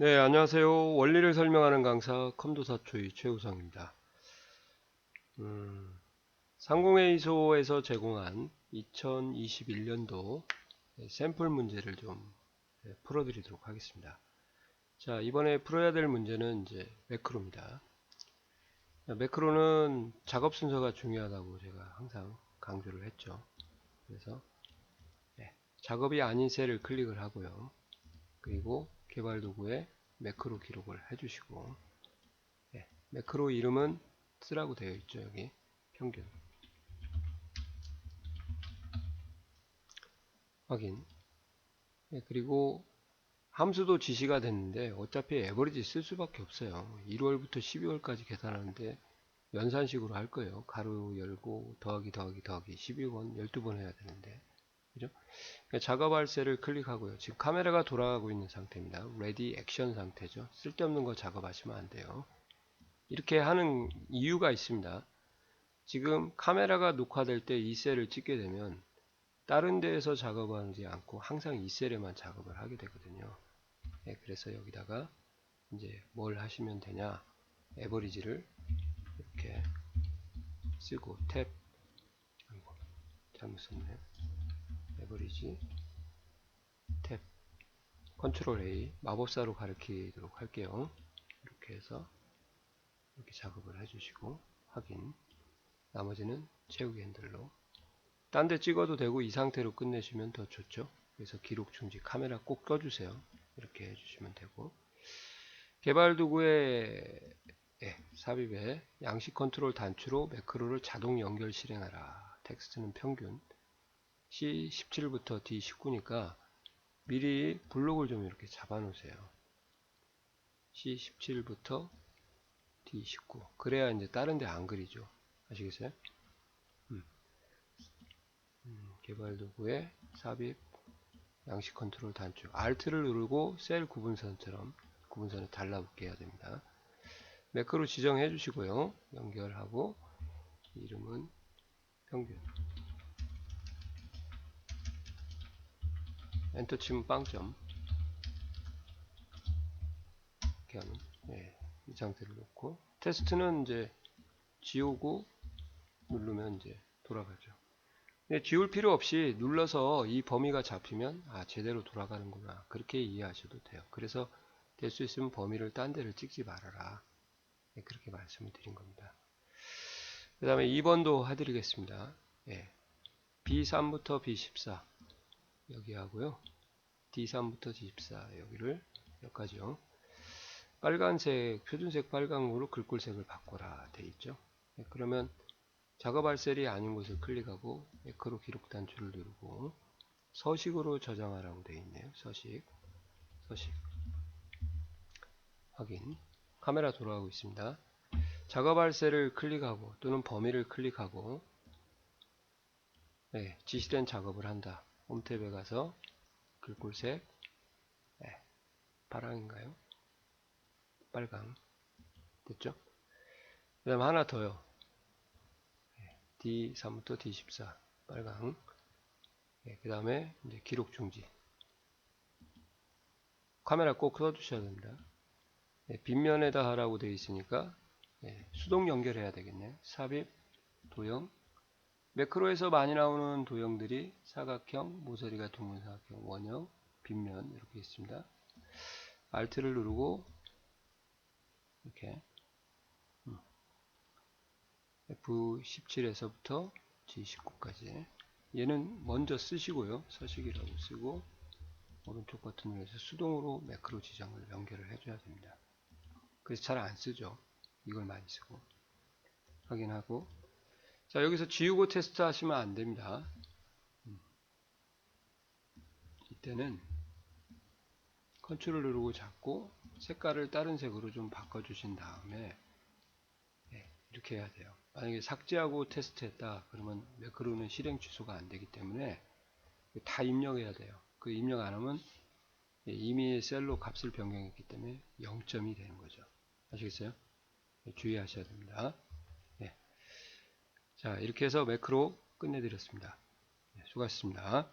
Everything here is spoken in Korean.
네, 안녕하세요. 원리를 설명하는 강사 컴도사초이 최우성입니다. 음, 상공회의소에서 제공한 2021년도 샘플 문제를 좀 네, 풀어드리도록 하겠습니다. 자, 이번에 풀어야 될 문제는 이제 매크로입니다. 매크로는 작업 순서가 중요하다고 제가 항상 강조를 했죠. 그래서 네, 작업이 아닌 셀을 클릭을 하고요. 그리고 개발 도구에 매크로 기록을 해주시고 네, 매크로 이름은 쓰라고 되어 있죠 여기 평균. 확인. 네, 그리고 함수도 지시가 됐는데 어차피 에버리지 쓸 수밖에 없어요. 1월부터 12월까지 계산하는데 연산식으로 할 거예요. 가로 열고 더하기 더하기 더하기 12번 12번 해야 되는데 작업 할 셀을 클릭하고요. 지금 카메라가 돌아가고 있는 상태입니다. 레디 액션 상태죠. 쓸데없는 거 작업하시면 안 돼요. 이렇게 하는 이유가 있습니다. 지금 카메라가 녹화될 때 이 셀을 찍게 되면 다른 데에서 작업하지 않고 항상 이 셀에만 작업을 하게 되거든요. 네, 그래서 여기다가 이제 뭘 하시면 되냐 에버리지를 이렇게 쓰고 탭 잘못 썼네요. 에버리지. 탭. 컨트롤 A 마법사로 가리키도록 할게요. 이렇게 해서 이렇게 작업을 해주시고 확인. 나머지는 채우기 핸들로. 딴 데 찍어도 되고 이 상태로 끝내시면 더 좋죠. 그래서 기록 중지 카메라 꼭 꺼주세요. 이렇게 해주시면 되고. 개발 도구에 예, 삽입에 양식 컨트롤 단추로 매크로를 자동 연결 실행하라. 텍스트는 평균 C17부터 D19니까 미리 블록을 좀 이렇게 잡아 놓으세요. C17부터 D19 그래야 이제 다른 데 안 그리죠. 아시겠어요? 음. 음, 개발 도구에 삽입 양식 컨트롤 단축 Alt를 누르고 셀 구분선처럼 구분선을 달라붙게 해야 됩니다. 매크로 지정해 주시고요. 연결하고 이름은 평균 엔터 치면 빵점. 이렇게 하면 네, 이 상태를 놓고 테스트는 이제 지우고 누르면 이제 돌아가죠. 근데 지울 필요 없이 눌러서 이 범위가 잡히면 아 제대로 돌아가는구나. 그렇게 이해하셔도 돼요. 그래서 될 수 있으면 범위를 딴 데를 찍지 말아라. 네, 그렇게 말씀을 드린 겁니다. 그 다음에 2번도 해드리겠습니다. 예. B3부터 B14 여기 하고요. D3부터 D14 여기를 여기까지요. 빨간색 표준색 빨강으로 글꼴색을 바꿔라 돼 있죠. 네, 그러면 작업할 셀이 아닌 곳을 클릭하고 매크로 기록 단추를 누르고 서식으로 저장하라고 되어 있네요. 서식 서식 확인 카메라 돌아가고 있습니다. 작업할 셀을 클릭하고 또는 범위를 클릭하고 네, 지시된 작업을 한다. 홈탭에 가서 글꼴색. 네, 파랑인가요? 빨강. 됐죠? 그 다음 하나 더요. 네, D3부터 D14 빨강. 네, 그 다음에 이제 기록 중지. 카메라 꼭 켜두셔야 됩니다. 네, 빗면에다 하라고 되어 있으니까 네, 수동 연결해야 되겠네요. 삽입 도형 매크로에서 많이 나오는 도형들이 사각형, 모서리가 둥근 사각형, 원형, 빗면 이렇게 있습니다. Alt를 누르고 이렇게 음. F17에서부터 G19까지 얘는 먼저 쓰시고요. 서식이라고 쓰고 오른쪽 버튼을 해서 수동으로 매크로 지정을 연결을 해줘야 됩니다. 그래서 잘 안 쓰죠. 이걸 많이 쓰고 확인하고 자 여기서 지우고 테스트 하시면 안 됩니다 음. 이때는 컨트롤 누르고 잡고 색깔을 다른 색으로 좀 바꿔 주신 다음에 네, 이렇게 해야 돼요 만약에 삭제하고 테스트 했다 그러면 매크로는 실행 취소가 안 되기 때문에 다 입력해야 돼요 그 입력 안 하면 이미 셀로 값을 변경했기 때문에 0점이 되는 거죠 아시겠어요? 네, 주의하셔야 됩니다 자 이렇게 해서 매크로 끝내드렸습니다. 네, 수고하셨습니다.